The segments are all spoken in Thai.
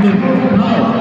Mikal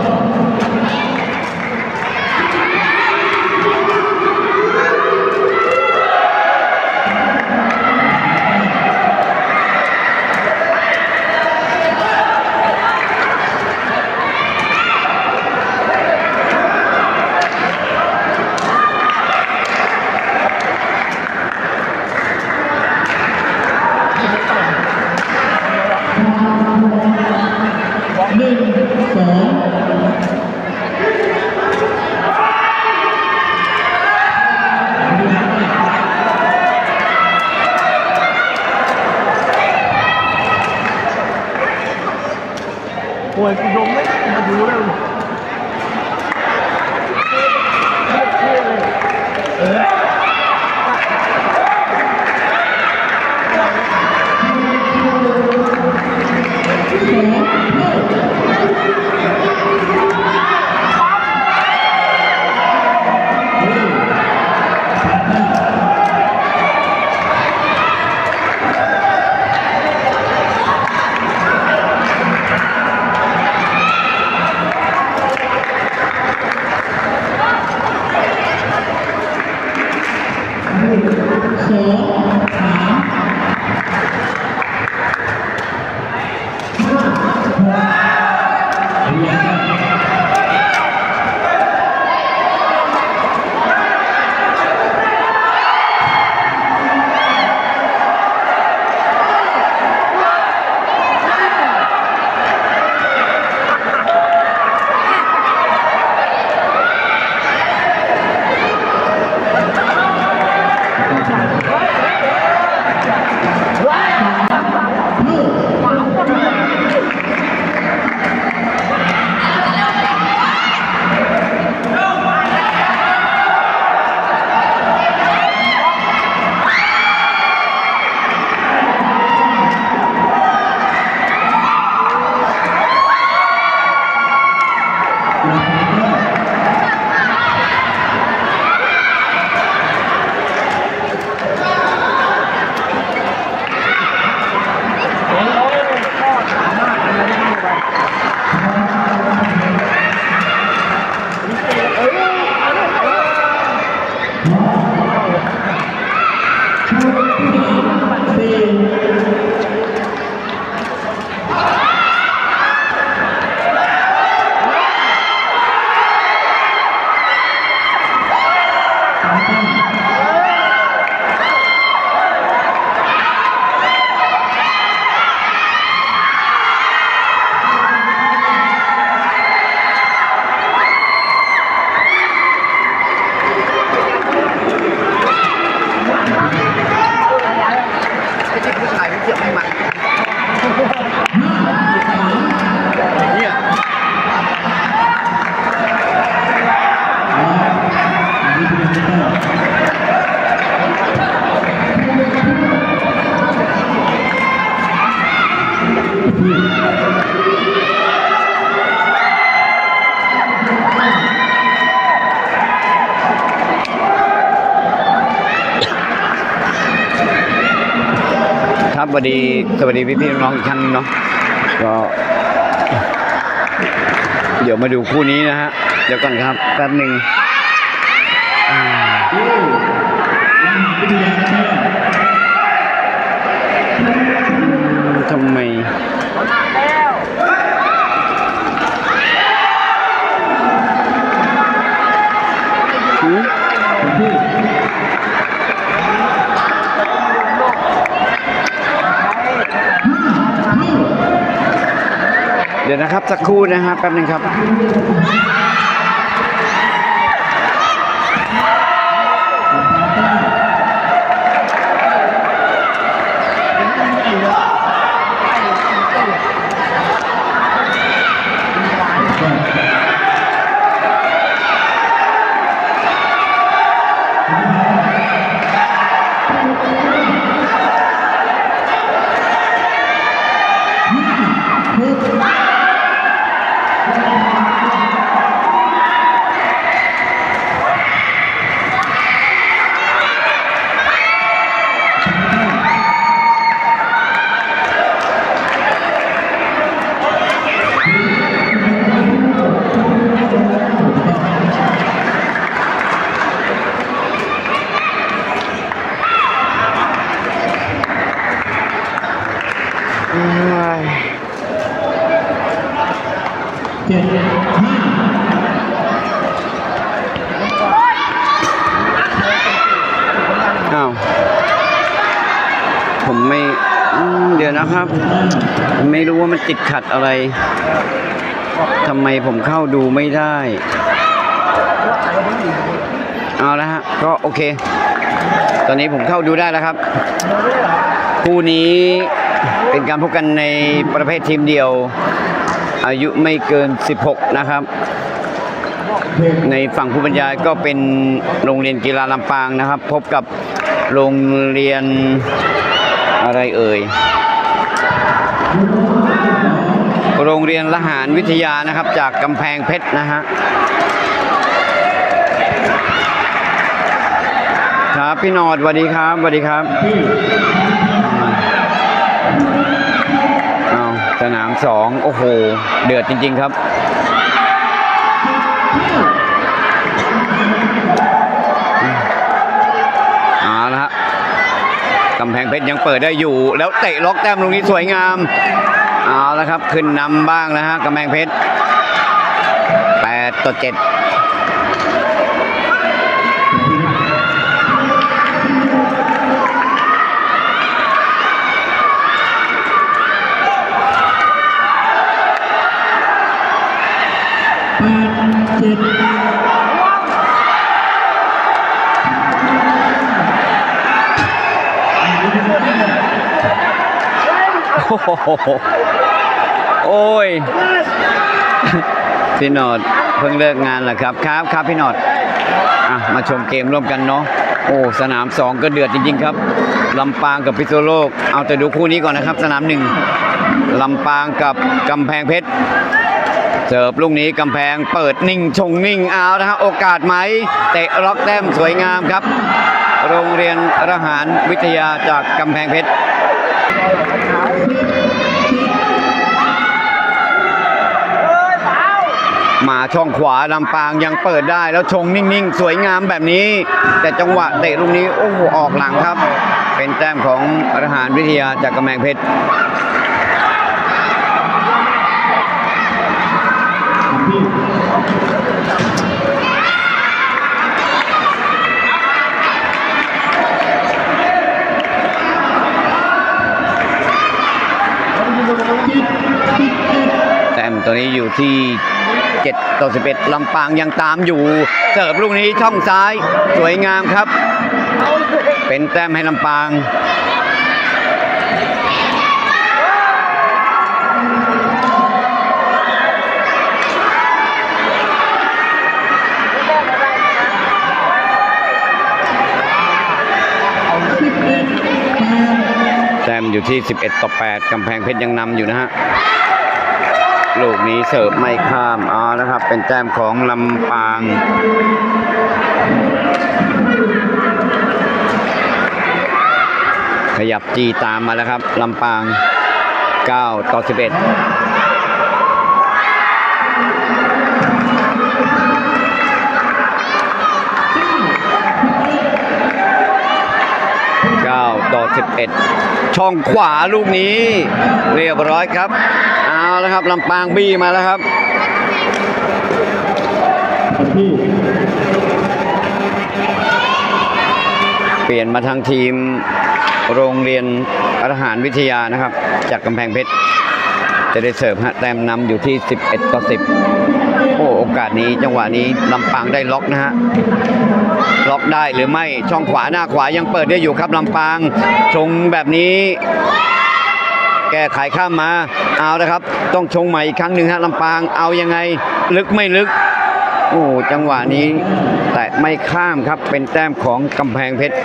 ครับสวัสดีสวัสดีพี่พี่น้องอีกครั้งหนึงเนาะก็เดี๋ยวมาดูคู่นี้นะฮะเดี๋ยวก่อนครับแป๊บหนึ่งอ่า นะครับสักครู่นะฮะแป๊บหนึงครับ นะครับ ไม่รู้ว่ามันติดขัดอะไรทำไมผมเข้าดูไม่ได้เอาละฮะก็โอเค ตอนนี้ผมเข้าดูได้แล้วครับ คู่นี้เป็นการพบกันในประเภททีมเดียว อายุไม่เกิน 16 นะครับ ในฝั่งผู้บรรยายก็เป็นโรงเรียนกีฬาลำปางนะครับ พบกับโรงเรียนอะไรเอ่ย โรงเรียนละหารวิทยานะครับ จากกำแพงเพชรนะฮะครับพี่นอดสวัสดีครับสวัสดีครับเอาสนามสองโอ้โห เดือดจริง ๆ ครับ เอาละฮะกำแพง เปิดได้อยู่ แล้วเตะล็อกแต้มตรงนี้สวยงาม เอาละครับขึ้นนำบ้างแล้วฮะกำแพงเพชร8ต่อ7แปดเจ็ด โอ้โหโอ้ย พี่หนอดเพิ่งเลิกงานเหรอครับครับครับพี่หนอดอะมาชมเกมร่วมกันเนาะโอ้สนามสองก็เดือดจริง ๆ ครับลำปางกับพิษณุโลก เอาแต่ดูคู่นี้ก่อนนะครับ สนามหนึ่งลำปางกับกำแพงเพชรเสิร์ฟลูกนี้กำแพงเปิดนิ่งชงนิ่งเอานะฮะโอกาสไหมเตะล็อกแต้มสวยงามครับ โรงเรียนทหารวิทยาจากกำแพงเพชร มาช่องขวาลำปางยังเปิดได้แล้วชงนิ่งๆ สวยงามแบบนี้ แต่จังหวะเตะลูกนี้โอ้โหออกหลังครับ เป็นแต้มของทหารวิทยาจากกำแพงเพชรแต้มตัวนี้อยู่ที่ ต่อ 11 ลำปางยังตามอยู่ เสิร์ฟลูกนี้ช่องซ้าย สวยงามครับ เป็นแต้มให้ลำปางแต้มอยู่ที่ 11 ต่อ 8 กำแพงเพชรยังนำอยู่นะฮะ ลูกนี้เสิร์ฟไม่ข้ามอ๋อนะครับ เป็นแต้มของลำปาง ขยับจีตามมาแล้วครับลำปาง 9 ต่อ 11 9ต่อ 11 ช่องขวาลูกนี้ เรียบร้อยครับ แล้วครับลำปางบี้มาแล้วครับเปลี่ยนมาทางทีมโรงเรียนทหารวิทยานะครับ จากกำแพงเพชรจะได้เสิร์ฟฮะแต้มนำอยู่ที่ 11 ต่อ 10 โอ้โอกาสนี้จังหวะนี้ลำปางได้ล็อกนะฮะล็อกได้หรือไม่ช่องขวาหน้าขวายังเปิดได้อยู่ครับลำปางชงแบบนี้ แก้ไขข้ามมาเอาละครับ ต้องชงใหม่อีกครั้งหนึ่งฮะลำปางเอายังไงลึกไม่ลึกโอ้จังหวะนี้แต่ไม่ข้ามครับเป็นแต้มของกำแพงเพชร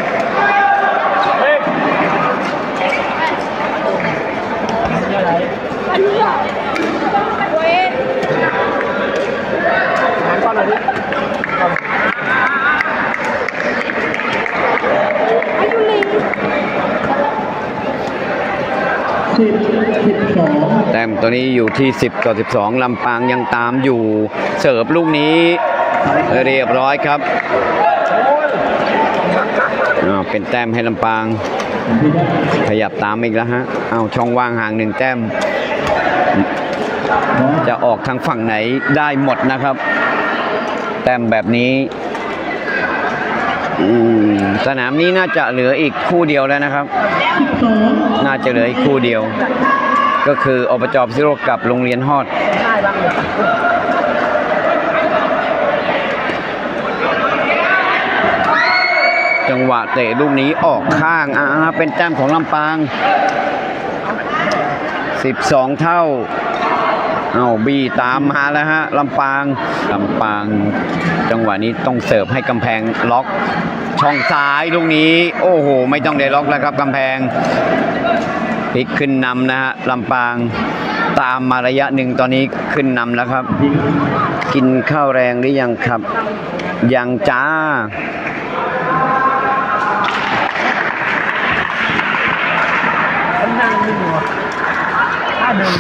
สิบสิบสองแต้มตัวนี้อยู่ที่ 10 ต่อ 12 ลำปางยังตามอยู่ เสิร์ฟลูกนี้เรียบร้อยครับเป็นแต้มให้ลำปาง ขยับตามอีกแล้วฮะ เอาช่องว่างห่างหนึ่งแต้ม จะออกทางฝั่งไหนได้หมดนะครับ แต้มแบบนี้ สนามนี้น่าจะเหลืออีกคู่เดียวแล้วนะครับ น่าจะเหลืออีกคู่เดียว ก็คืออบจพิโลกกับโรงเรียนฮอดจังหวะเตะลูกนี้ออกข้างอ่าเป็นแต้มของลำปาง 12 เท่า เอาบีตามมาแล้วฮะลำปางลำปาง จังหวะนี้ต้องเสิร์ฟให้กำแพงล็อกช่องซ้ายลูกนี้ โอ้โห ไม่ต้องได้ล็อกแล้วครับกำแพงพลิกขึ้นนำนะฮะลำปางตามมาระยะหนึ่งตอนนี้ขึ้นนำแล้วครับ กินข้าวแรงหรือยังครับ ยังจ้านั่งนิ่งวะถ้าเดิน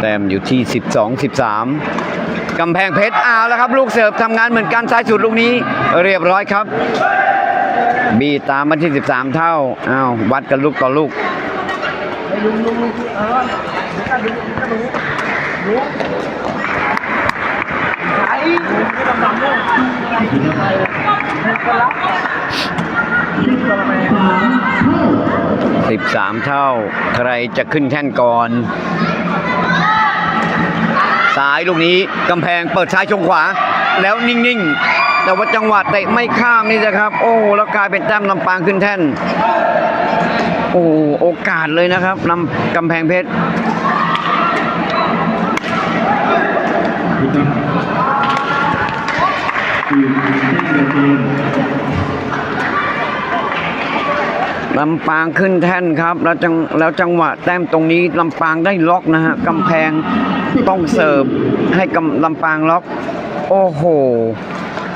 แต้มอยู่ที่ 12 13กำแพงเพชรเอาแล้วครับ ลูกเสิร์ฟทำงานเหมือนกันซ้ายสุดลูกนี้ เรียบร้อยครับ บีตามมาที่ 13 เท่าอ้าววัดกันลูกต่อลูกไ13 เท่า ใครจะขึ้นแท่นก่อน ซ้ายลูกนี้กำแพงเปิดซ้ายชงขวา แล้วนิ่งๆ แต่ว่าจังหวะเตะไม่ข้ามนี่นะครับ โอ้แล้วกลายเป็นแต้มลำปางขึ้นแท่น โอ้โอกาสเลยนะครับลำกำแพงเพชรพี่ครับทีมแจ้งเกม ลำปางขึ้นแท่นครับ แล้วจังแล้วจังหวะแต้มตรงนี้ลำปางได้ล็อกนะฮะกำแพงต้องเสิร์ฟให้กำลำปางล็อก โอ้โห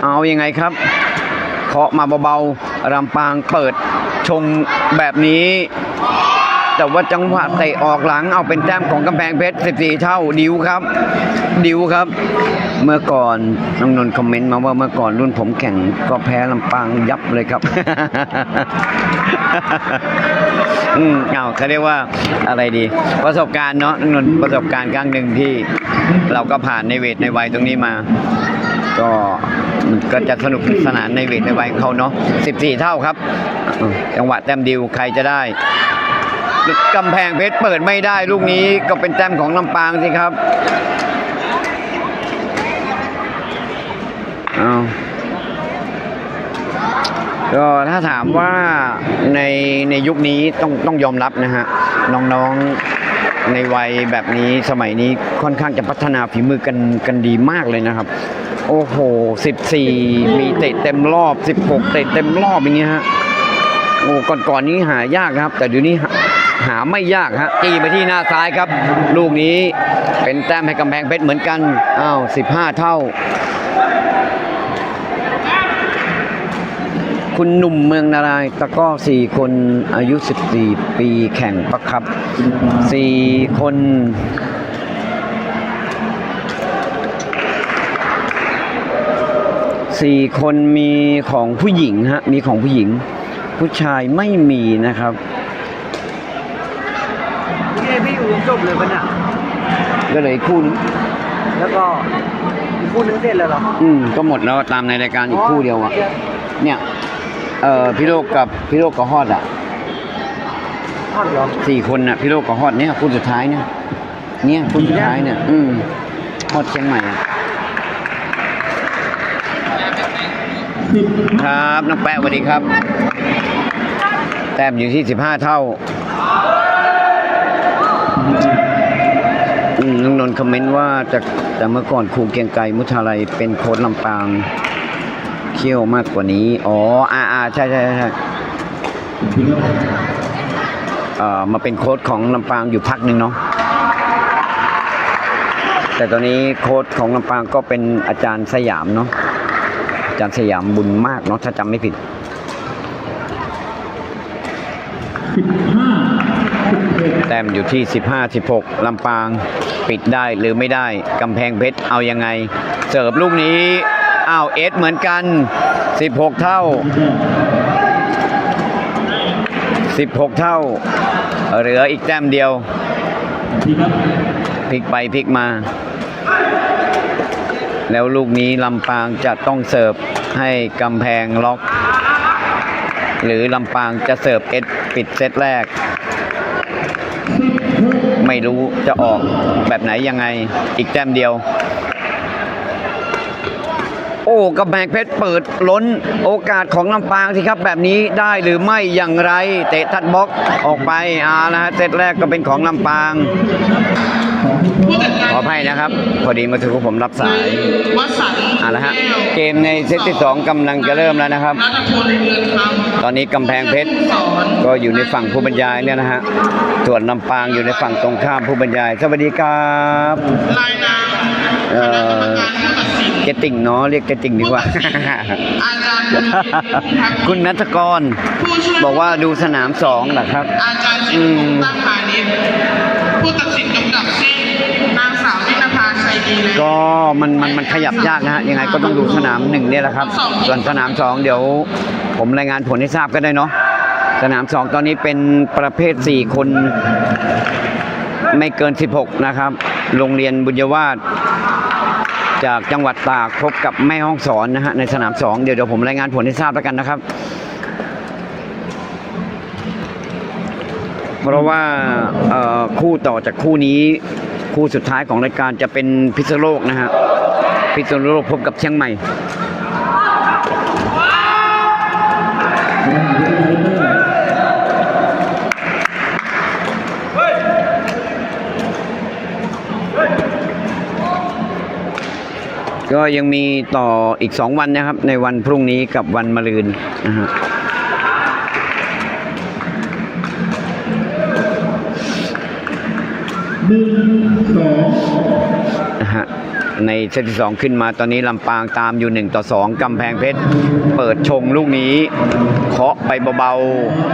เอาอยัางไงครับเคาะมาเบาๆลำปางเปิดชงแบบนี้ แต่ว่าจังหวะเตะออกหลังเอาเป็นแต้มของกำแพงเพชร 14 เท่าดิวครับ ดิวครับ เมื่อก่อนน้องนนท์คอมเมนต์มาว่าเมื่อก่อนรุ่นผมแข่งก็แพ้ลำปางยับเลยครับ อืมเอาเขาเรียกว่าอะไรดี ประสบการณ์เนาะน้องนนท์ประสบการณ์ครั้งหนึ่งที่ เราก็ผ่านในเวทในวัยตรงนี้มา ก็มันก็จะสนุกสนานในเวทในวัยของเขาเนาะ14 เท่าครับ จังหวะแต้มดิวใครจะได้ กำแพงเพชรเปิดไม่ได้ลูกนี้ก็เป็นแต้มของลำปางสิครับเอาก็ถ้าถามว่าในในยุคนี้ต้องต้องยอมรับนะฮะน้องๆในวัยแบบนี้สมัยนี้ค่อนข้างจะพัฒนาฝีมือกันกันดีมากเลยนะครับ โอ้โห 14 มีเตะเต็มรอบ 16 เตะเต็มรอบอย่างเงี้ยฮะโอ้ก่อนก่อนนี้หายากครับ แต่เดี๋ยวนี้ หาไม่ยากฮะตีไปที่หน้าซ้ายครับ ลูกนี้เป็นแต้มให้กำแพงเพชรเหมือนกันอ้าว15 เท่า คุณหนุ่มเมืองนารายตะก้อสี่คนอายุ 14 ปีแข่งประครับสี่คนสี่คนมีของผู้หญิงฮะมีของผู้หญิง ผู้ชายไม่มีนะครับ นี่พี่อยู่จบเลยปะเนี่ยก็เลยคู่นึงแล้วก็อีกคู่นึงเสร็จแล้วเหรออืมก็หมดแล้วตามในรายการอีกคู่เดียวอะเนี่ย เอ่อพี่โลกกับพี่โลกกับฮอดอะทอดเหรอสี่คนน่ะพี่โลกกับฮอดเนี่ยคู่สุดท้ายเนี่ย เนี่ยคู่สุดท้ายเนี่ย อืมฮอดเชียงใหม่อะสิบครับน้องแป๊ะสวัสดีครับ แต้มอยู่ที่สิบห้าเท่า อืมน้องนนท์คอมเมนต์ว่าจะแต่เมื่อก่อนครูเกียงไกรมุทาลัยเป็นโค้ชลำปางเขี้ยวมากกว่านี้ อ๋ออ่าอ่าใช่ใช่ใช่เอ่อมาเป็นโค้ชของลำปางอยู่พักหนึ่งเนาะแต่ตอนนี้โค้ชของลำปางก็เป็นอาจารย์สยามเนาะอาจารย์สยามบุญมากเนาะถ้าจำไม่ผิด สิบห้าสิบหก แต้ มอยู่ที่ 15 16ลำปางปิดได้หรือไม่ได้กำแพงเพชรเอายังไง เสิร์ฟลูกนี้อ้าวเอสเหมือนกัน 16 เท่า 16 เท่า เหลืออีกแต้มเดียวพลิกไปพลิกมา แล้วลูกนี้ลำปางจะต้องเสิร์ฟให้กำแพงล็อก หรือลำปางจะเสิร์ฟเอสปิดเซตแรก ไม่รู้จะออกแบบไหนยังไงอีกแต้มเดียว อ้กำแพงเพชรเปิดล้นโอกาสของลำปางสิครับ แบบนี้ได้หรือไม่อย่างไร เตะทัดบล็อกออกไปอานะฮะเซตแรกก็เป็นของลำปางขออภัยนะครับ พอดีมาถึงผมรับสายวัดสันเอ่าละฮะเกมในเซตที่สองกำลังจะเริ่มแล้วนะครับนัทพลเรือนคำตอนนี้กำแพงเพชรสอนก็อยู่ในฝั่งผู้บรรยายเนี่ยนะฮะส่วนลำปางอยู่ในฝั่งตรงข้ามผู้บรรยาย สวัสดีครับรายนามเอ่อคณะกรรมการผู้ตัดสิน เกตติ่งเนาะเรียกเกตติ่งดีกว่า อาจารย์คุณนัทกร ผู้ช่วยบอกว่าดูสนามสองเหรอครับ อาจารย์ชินพงษ์ตั้งพาณิชย์ผู้ตัดสินกำกับเส้นนางสาวนินภาชัยดีเลย ก็มันมันมันขยับยากนะฮะยังไงก็ต้องดูสนามหนึ่งเนี่ยแหละครับ ส่วนสนามสองเดี๋ยวผมรายงานผลให้ทราบก็ได้เนาะสนามสองตอนนี้เป็นประเภท4คนไม่เกิน 16 นะครับ โรงเรียนบุญยวาส จากจังหวัดตากพบกับแม่ห้องสอนนะฮะในสนามสองเดี๋ยวเดี๋ยวผมรายงานผลให้ทราบแล้วกันนะครับ เพราะว่าคู่ต่อจากคู่นี้คู่สุดท้ายของรายการจะเป็นพิษณุโลกนะฮะพิษณุโลกพบกับเชียงใหม่ ก็ยังมีต่ออีก 2 วันนะครับ ในวันพรุ่งนี้กับวันมะรืนนะฮะหนึ่งสองนะฮะ ในเซตที่สองขึ้นมาตอนนี้ลำปางตามอยู่ 1 ต่อ 2กำแพงเพชร เปิดชงลูกนี้เคาะไปเบา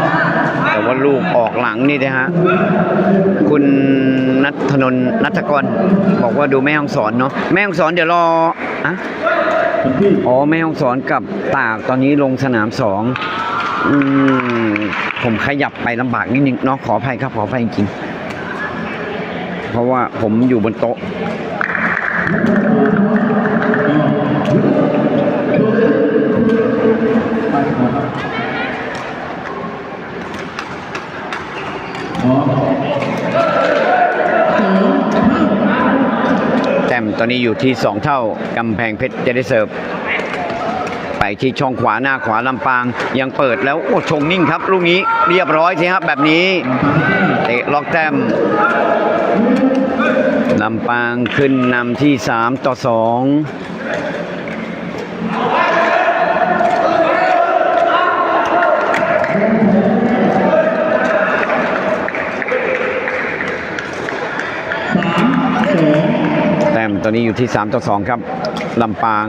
ๆ แต่ว่าลูกออกหลังนี่นะฮะ คุณนัทนนนัทกร บอกว่าดูแม่ห้องสอนเนาะแม่ห้องสอนเดี๋ยวรออะอ๋อแม่ห้องสอนกับตากตอนนี้ลงสนามสองอืมผมขยับไปลำบากนิดนึงเนาะขออภัยครับขออภัยจริงเพราะว่าผมอยู่บนโต๊ะ แต้มตอนนี้อยู่ที่ 2 เท่ากำแพงเพชรจะได้เสิร์ฟ ไปที่ช่องขวาหน้าขวาลำปาง ยังเปิดแล้วโอ้ชงนิ่งครับ ลูกนี้เรียบร้อยสิครับแบบนี้เตะล็อกแต้ม ลำปางขึ้นนำที่ 3 ต่อ2สามสองแต้มตอนนี้อยู่ที่ 3 ต่อ 2 ครับ ลำปาง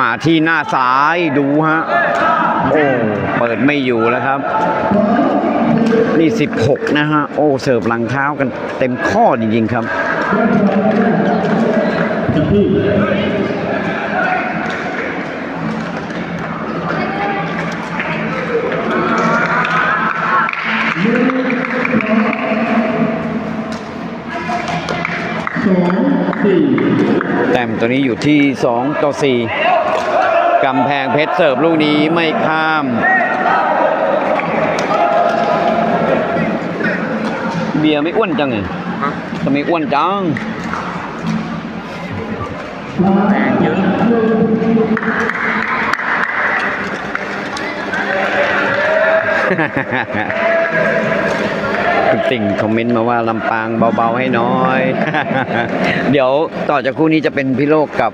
มาที่หน้าซ้ายดูฮะ โอ้ เปิดไม่อยู่แล้วครับ นี่ 16 นะฮะ โอ้ เสิร์ฟหลังเท้ากันเต็มข้อจริงๆครับ คนที่สองสี่แต้มตัวนี้อยู่ที่ 2 ต่อ 4กำแพงเพชรเสิร์ฟลูกนี้ไม่ข้าม เบียร์ไม่อ้วนจังไง ทำไมอ้วนจังแรงเยอะคุณติ่งคอมเมนต์มาว่าลำปางเบาๆให้น้อย เดี๋ยวต่อจากคู่นี้จะเป็นพิโลกกับ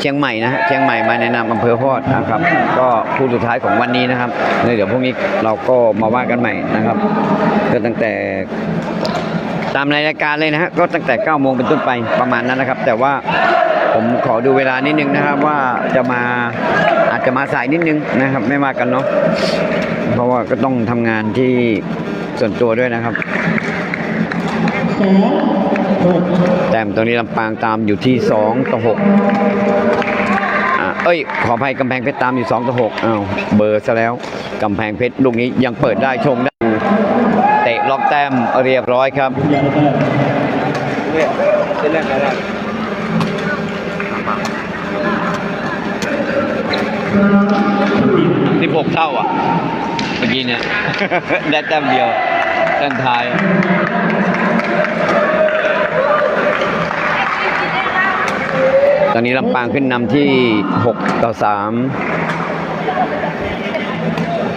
เชียงใหม่นะฮะเชียงใหม่มาแนะนำอำเภอพอดนะครับ ก็คู่สุดท้ายของวันนี้นะครับเดี๋ยวพรุ่งนี้เราก็มาว่ากันใหม่นะครับ ก็ตั้งแต่ ตามรายการเลยนะฮะก็ตั้งแต่9โมงเป็นต้นไปประมาณนั้นนะครับ แต่ว่าผมขอดูเวลานิดนึงนะครับว่าจะมาอาจจะมาสายนิดนึงนะครับ ไม่มากันเนาะเพราะว่าก็ต้องทำงานที่ส่วนตัวด้วยนะครับ แต้มตรงนี้ลำปางตามอยู่ที่ 2 ต่อ 6 เอ้ย ขออภัยกำแพงเพชรตามอยู่ 2 ต่อ 6 อ้าว เบอร์ซะแล้วกำแพงเพชรลูกนี้ยังเปิดได้ชงได้ แต้มเรียบร้อยครับยาวแต้ม16เท่าอะ เมื่อกี้เนี่ย ได้แต้มเดียวแต้มท้ายตอนนี้ลำปางขึ้นนำที่ 6 ต่อ 3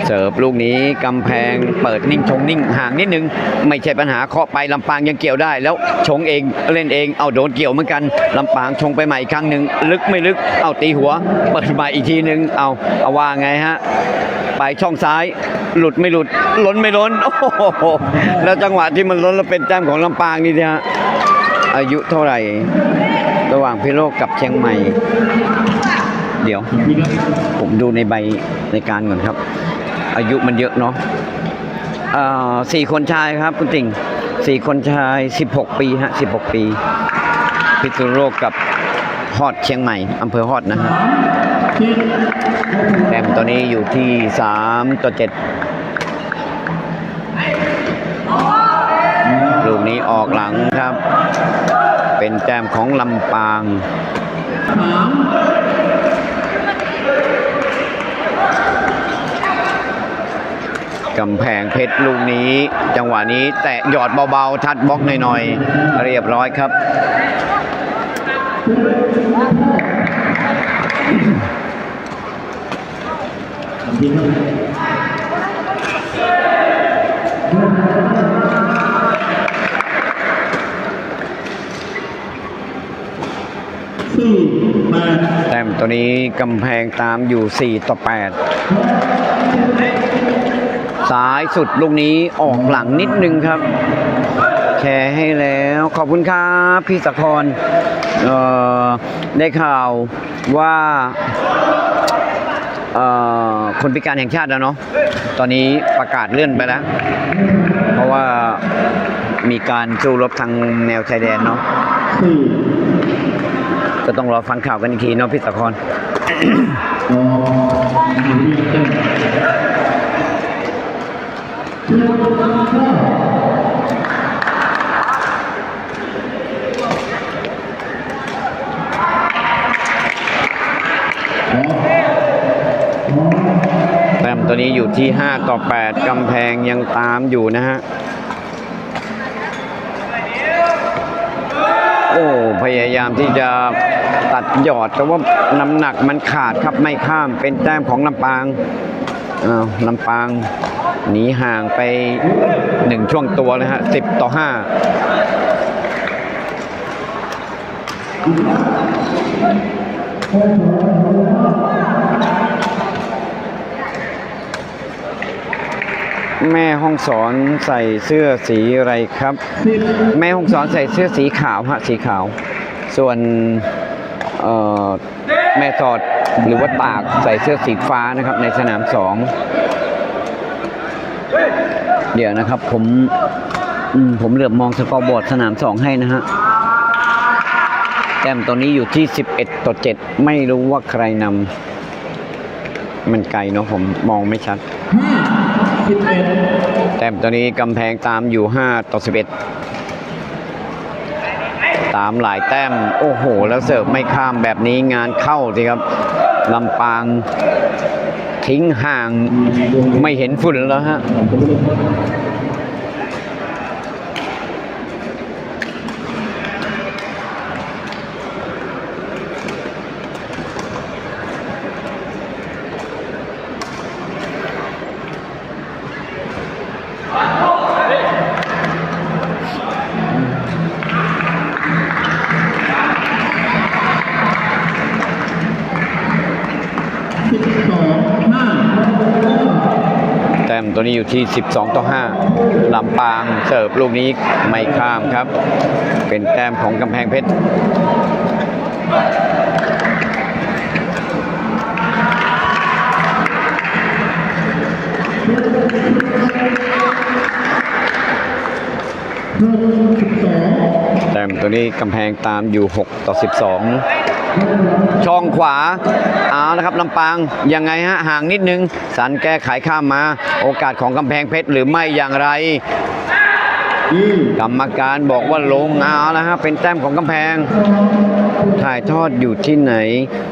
เสิร์ฟลูกนี้กำแพงเปิดนิ่งชงนิ่งห่างนิดนึง ไม่ใช่ปัญหาเคาะไปลำปางยังเกี่ยวได้ แล้วชงเองเล่นเองเอาโดนเกี่ยวเหมือนกันลำปางชงไปใหม่อีกครั้งหนึ่งลึกไม่ลึกเอาตีหัว เปิดมาอีกทีหนึ่งเอาเอาว่าไงฮะไปช่องซ้าย หลุดไม่หลุดล้นไม่ล้นโอ้โหแล้วจังหวะที่มันล้นแล้วเป็นแต้มของลำปางนี่นะฮะอายุเท่าไหร่ ระหว่างพิโลกกับเชียงใหม่ เดี๋ยว ผมดูในใบในการก่อนครับ อายุมันเยอะเนาะอ่อสี่คนชายครับคุณติ่งสี่คนชาย 16 ปีฮะ16 ปี พิษณุโลกกับฮอดเชียงใหม่อำเภอฮอดนะฮะเจ็ดแต้มตัวนี้อยู่ที่ 3 ต่อ 7 ลูกนี้ออกหลังครับ เป็นแต้มของลำปาง สาม กำแพงเพชรลูกนี้ จังหวะนี้แตะหยอดเบาๆ ทัดบล็อกหน่อยๆ เรียบร้อยครับพี่ครับสี่แปดแต้มตัวนี้กำแพงตามอยู่ 4 ต่อ 8 ซ้ายสุดลูกนี้ออกหลังนิดนึงครับ แชร์ให้แล้วขอบคุณครับพี่สะครเออได้ข่าวว่าเออคนพิการแห่งชาติแล้วเนาะตอนนี้ประกาศเลื่อนไปแล้ว เพราะว่ามีการสู้รบทางแนวชายแดนเนาะก็ต้องรอฟังข่าวกันอีกทีเนาะพี่สะคร สองหนึ่งเรียกเต้น แต้มตัวนี้อยู่ ที่ 5 ต่อ 8กำแพงยังตามอยู่นะฮะ โอ้พยายามที่จะตัดหยอดแต่ว่าน้ำหนักมันขาดครับไม่ข้ามเป็นแต้มของลำปางอ้าวลำปางหนีห่างไปหนึ่งช่วงตัวเลยฮะ10ต่อ5 แม่ห้องสอนใส่เสื้อสีอะไรครับ แม่ห้องสอนใส่เสื้อสีขาวฮะสีขาว ส่วนแม่สอดหรือว่าตากใส่เสื้อสีฟ้านะครับ ในสนามสองเดี๋ยวนะครับผมผมเหลือบมองสกอร์บอร์ดสนามสองให้นะฮะแต้มตัวนี้อยู่ที่ 11 ต่อ 7 ไม่รู้ว่าใครนำมันไกลเนาะผมมองไม่ชัดห้าสิบเอ็ด แต้มตอนนี้กำแพงตามอยู่ 5 ต่อ 11 ตามหลายแต้ม โอ้โห แล้วเสิร์ฟไม่ข้ามแบบนี้งานเข้าสิครับลำปางทิ้งห่างไม่เห็นฝุ่นแล้วฮะ ตัวนี้อยู่ที่ 12 ต่อ 5ลำปางเสิร์ฟลูกนี้ไม่ข้ามครับ เป็นแต้มของกำแพงเพชรหกสิบสอง มตัวนี้กำแพงตามอยู่ 6 ต่อ 12 ช่องขวาเอาละครับลำปางยังไงฮะห่างนิดนึงสันแก้ไขข้ามมา โอกาสของกำแพงเพชรหรือไม่อย่างไรกรรมการบอกว่าลงเอาแล้วฮะเป็นแต้มของกำแพง ถ่ายทอดอยู่ที่ไหน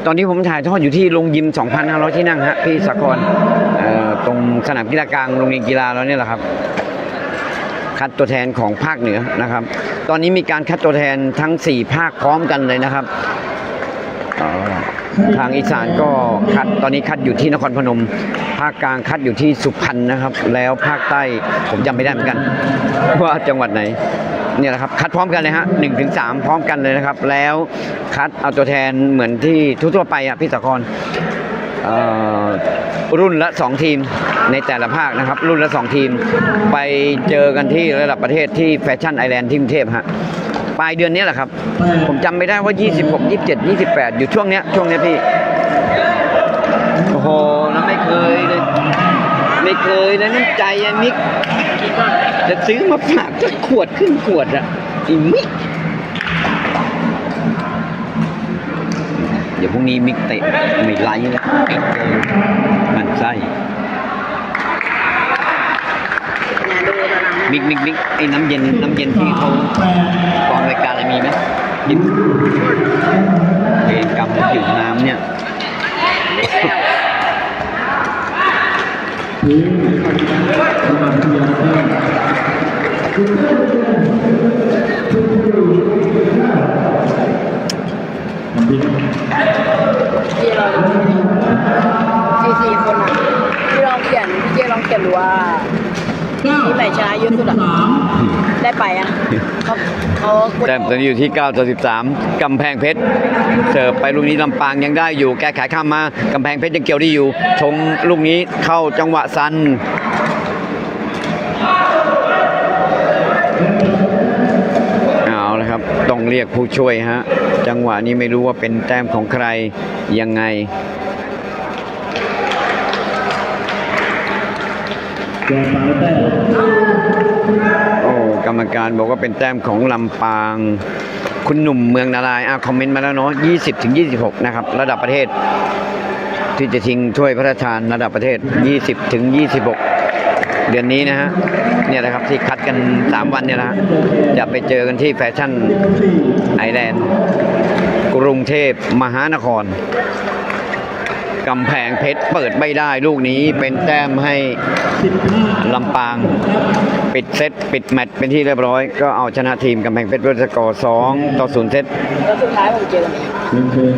ตอนนี้ผมถ่ายทอดอยู่ที่โรงยิม 2,500 ที่นั่งฮะพี่สกรเอ่อตรงสนามกีฬากลางโรงเรียนกีฬาเราเนี่ยแหละครับ คัดตัวแทนของภาคเหนือนะครับ ตอนนี้มีการคัดตัวแทนทั้ง 4 ภาคพร้อมกันเลยนะครับทางอีสานก็คัดตอนนี้คัดอยู่ที่นครพนม ภาคกลางคัดอยู่ที่สุพรรณนะครับ แล้วภาคใต้ผมจำไม่ได้เหมือนกัน ว่าจังหวัดไหนเนี่ยแหละครับคัดพร้อมกันเลยฮะหนึ่งถึงสามพร้อมกันเลยนะครับ แล้วคัดเอาตัวแทนเหมือนที่ทั่วๆไปอะพี่สากรเอ่อ รุ่นละ 2 ทีมในแต่ละภาคนะครับ รุ่นละ 2 ทีมไปเจอกันที่ระดับประเทศที่แฟชั่นไอแลนด์ที่กรุงเทพฮะปลายเดือนนี้แหละครับ ผมจำไม่ได้ว่า 26 27 28 อยู่ช่วงเนี้ยช่วงเนี้ยพี่ โอ้โหแล้วไม่เคยเลยไม่เคยเลยน้ำใจอะมิกจะซื้อมาฝากจะขวดขึ้นขวดอะอีมิก พรุ่งนี้มิกเตะไม่ไล่แล้วปิดเลยมันไส้มิกมิกมิกไอ้น้ำเย็นน้ำเย็นที่เขากองรายการอะไรมีไหมดิบเวรกรรมผิวน้ำเนี่ยทีมสมั ครเพียงแต้มที่เราสี่สี่คนอะที่ลองเขียนพี่เจลองเขียนดูว่าเก้าที่ไหนชนะเยอะสุดอะสามได้ไปอะเขาเขากดแต้มตอนนี้อยู่ที่9ต่อ13กำแพงเพชรเสิร์ฟไปลูกนี้ลำปางยังได้อยู่ แก้ไขข้ามมากำแพงเพชรยังเกี่ยวได้อยู่ ชงลูกนี้เข้าจังหวะซัน เอาละครับ ต้อง เรียกผู้ช่วยฮะ จังหวะนี้ไม่รู้ว่าเป็นแต้มของใครยังไง โอ้กรรมการบอกว่าเป็นแต้มของลำปาง คุณหนุ่มเมืองนารายอะคอมเมนต์มาแล้วเนาะ20ถึง26 นะครับ ระดับประเทศ ที่จะชิงถ้วยพระราชทานระดับประเทศ 20ถึง26 เดือนนี้นะฮะเนี่ยนะครับที่คัดกัน 3 วันเนี่ยนะจะไปเจอกันที่แฟชั่นไอแลนด์กรุงเทพมหานครกำแพงเพชรเปิดไม่ได้ลูกนี้เป็นแต้มให้ลำปาง ปิดเซตปิดแมตช์เป็นที่เรียบร้อย ก็เอาชนะทีมกำแพงเพชรด้วยสกอร์2ต่อ0เซตแล้วสุดท้ายผมเจอกันเองเชิญ